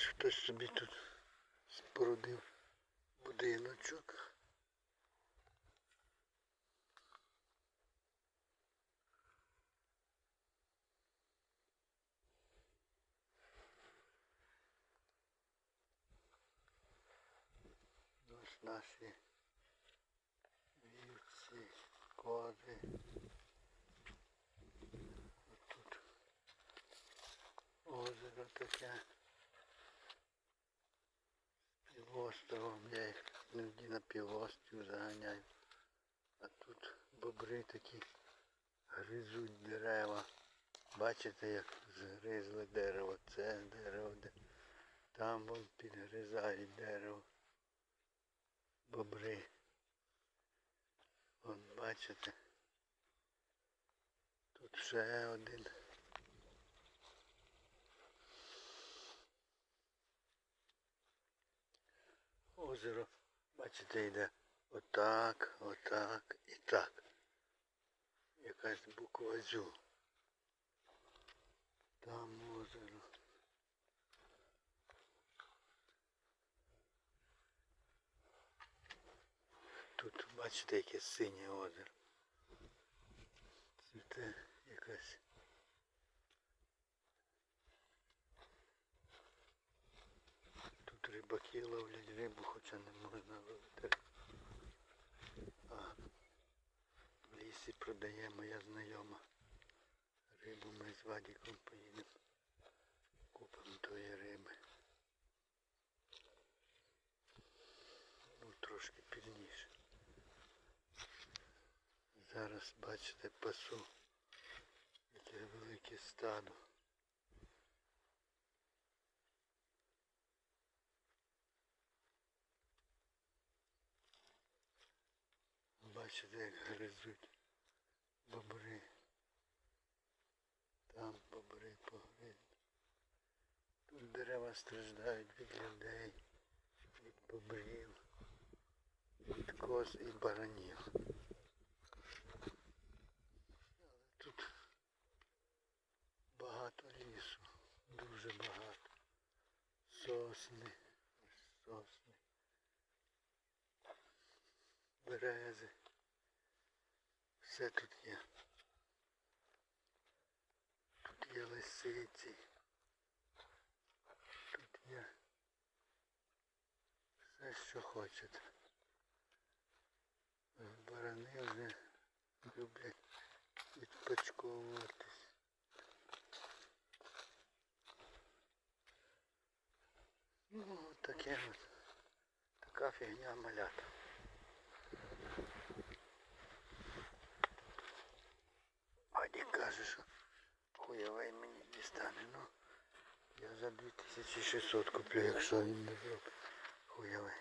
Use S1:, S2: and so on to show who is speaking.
S1: Ось хтось собі тут спорудив будиночок. Ось наші вівці, кози. Таке. З півостровом я їх іноді на півострів заганяю. А тут бобри такі гризуть дерева. Бачите, як згризли дерево, це дерево, де там вон підгризають дерево. Бобри. Вон бачите. Тут ще один. Озеро, бачите, йде отак, отак і так. Якась буква зю. Там озеро. Тут бачите, яке синє озеро. Це якась. Тут рибаки ловлять рибу, хоча не можна ловити. А в лісі продає моя знайома. Рибу ми з Вадіком поїдемо. Купимо тої риби. Ну трошки пізніше. Зараз бачите пасу. Яке велике стадо. Бачите, як гризуть бобри. Там бобри погризуть. Тут дерева страждають від людей, від бобрів, від коз і баранів. Але тут багато лісу, дуже багато. Сосни, сосни, берези. Все тут є. Тут є лисиці. Тут є все, що хочете. Барани вже люблять відпочковуватись. Ну, таке от. Така фігня малята. Хуєвий мені дістане. Ну, я за 2600 куплю, якщо він не зробить. Хуєвий.